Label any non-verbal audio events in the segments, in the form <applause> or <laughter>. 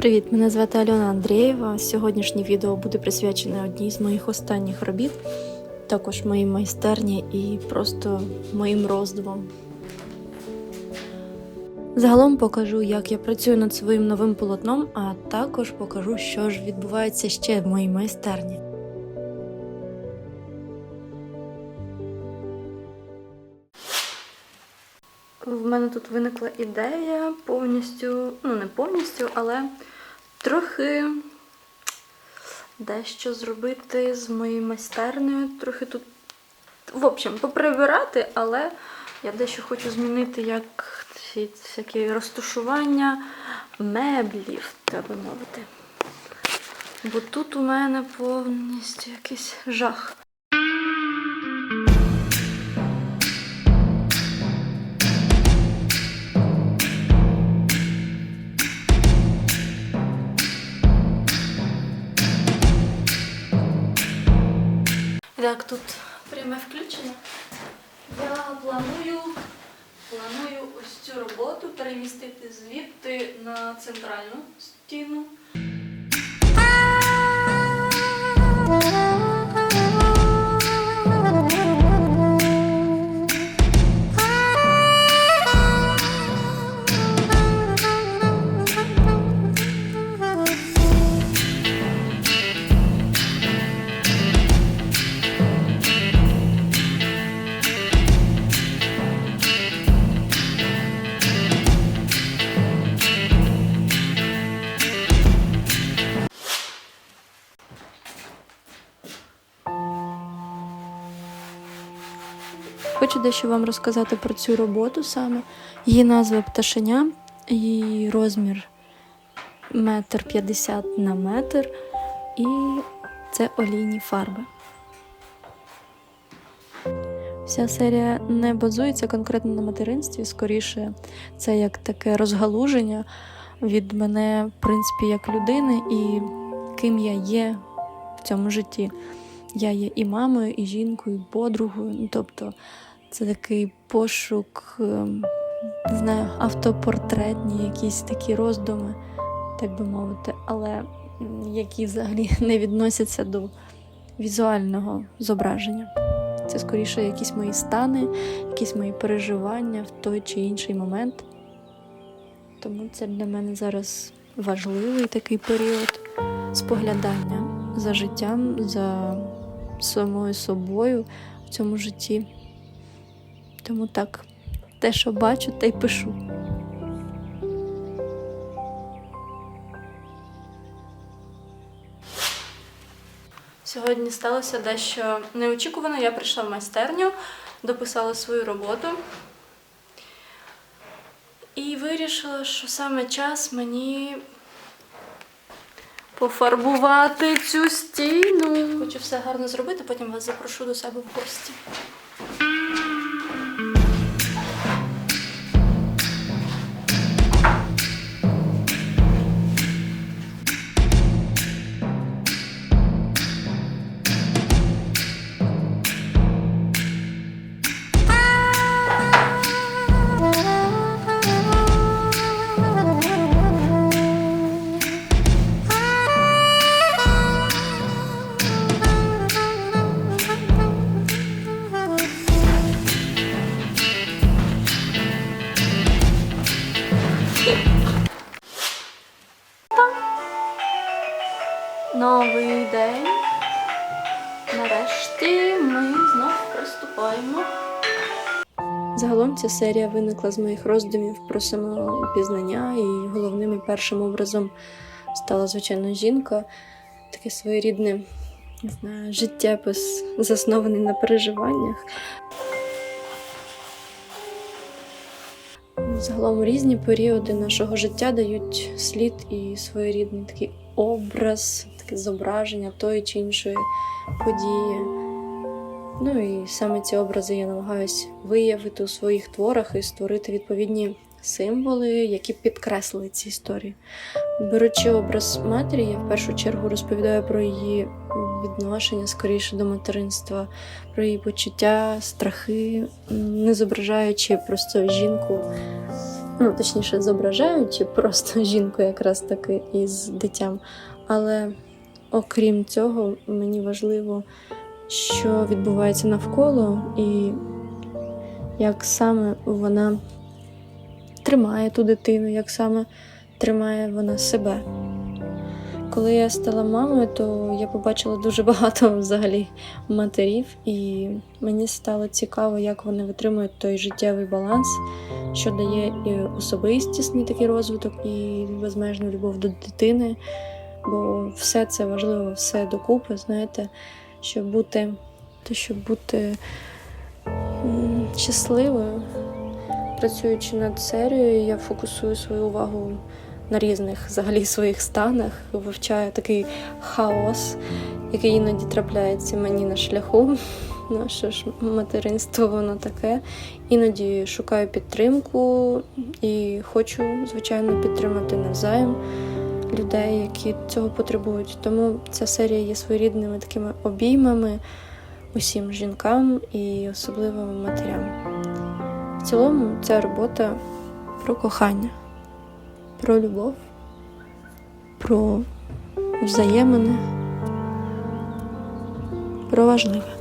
Привіт, мене звати Альона Андрієва. Сьогоднішнє відео буде присвячене одній з моїх останніх робіт, також моїй майстерні і просто моїм роздумам. Загалом покажу, як я працюю над своїм новим полотном, а також покажу, що ж відбувається ще в моїй майстерні. В мене тут виникла ідея повністю, ну не повністю, але трохи дещо зробити з моєю майстернею. Трохи тут, в общем, поприбирати, але я дещо хочу змінити як ці всякі розташування меблів, би мовити. Бо тут у мене повністю якийсь жах. Так, тут пряме включення. Я планую, планую ось цю роботу перемістити звідти на центральну стіну. Хочу дещо вам розказати про цю роботу саме. Її назва пташеня, її розмір метр п'ятдесят на метр, і це олійні фарби. Вся серія не базується конкретно на материнстві, скоріше, це як таке розгалуження від мене, в принципі, як людини і ким я є в цьому житті. Я є і мамою, і жінкою, і подругою. Ну, тобто це такий пошук, ем, не знаю, автопортретні, якісь такі роздуми, так би мовити, але які взагалі <laughs> не відносяться до візуального зображення. Це скоріше якісь мої стани, якісь мої переживання в той чи інший момент. Тому це для мене зараз важливий такий період споглядання за життям, за самою собою в цьому житті. Тому так, те, що бачу, те й пишу. Сьогодні сталося дещо неочікувано. Я прийшла в майстерню, дописала свою роботу і вирішила, що саме час мені пофарбувати цю стіну. Хочу все гарно зробити, потім вас запрошу до себе в гості. Приступаємо. Загалом ця серія виникла з моїх роздумів про самопізнання, і головним і першим образом стала звичайно жінка, таке своєрідне не знаю, життєпис, заснований на переживаннях. Загалом різні періоди нашого життя дають слід і своєрідний такий образ, таке зображення тої чи іншої події. Ну і саме ці образи я намагаюся виявити у своїх творах і створити відповідні символи, які підкреслили ці історії. Беручи образ матері, я в першу чергу розповідаю про її відношення скоріше до материнства, про її почуття, страхи, не зображаючи просто жінку ну, точніше, зображаючи просто <laughs> жінку якраз таки із дитям. Але окрім цього, мені важливо, що відбувається навколо, і як саме вона тримає ту дитину, як саме тримає вона себе. Коли я стала мамою, то я побачила дуже багато <laughs> взагалі матерів, і мені стало цікаво, як вони витримують той життєвий баланс, що дає і особистісний такий розвиток, і безмежну любов до дитини. Бо все це важливо, все докупи, знаєте, щоб бути, то щоб бути щасливою. Працюючи над серією, я фокусую свою увагу на різних взагалі своїх станах, вивчаю такий хаос, який іноді трапляється мені на шляху. <laughs> Наше ж материнство, воно таке. Іноді шукаю підтримку і хочу, звичайно, підтримати навзаєм людей, які цього потребують. Тому ця серія є своєрідними такими обіймами усім жінкам і особливо матерям. В цілому ця робота про кохання, про любов, про взаємини, про важливе.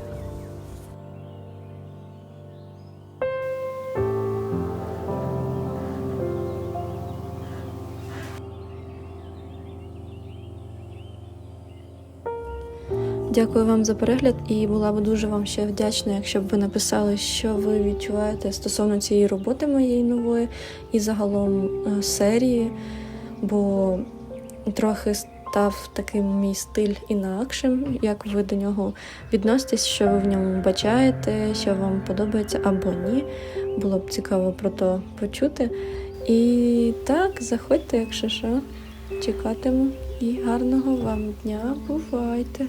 Дякую вам за перегляд і була б дуже вам ще вдячна, якщо б ви написали, що ви відчуваєте стосовно цієї роботи моєї нової і загалом е, серії, бо трохи став таким мій стиль інакшим, як ви до нього відноситесь, що ви в ньому бачаєте, що вам подобається або ні. Було б цікаво про то почути. І так, заходьте, якщо що, чекатиму. І гарного вам дня, бувайте!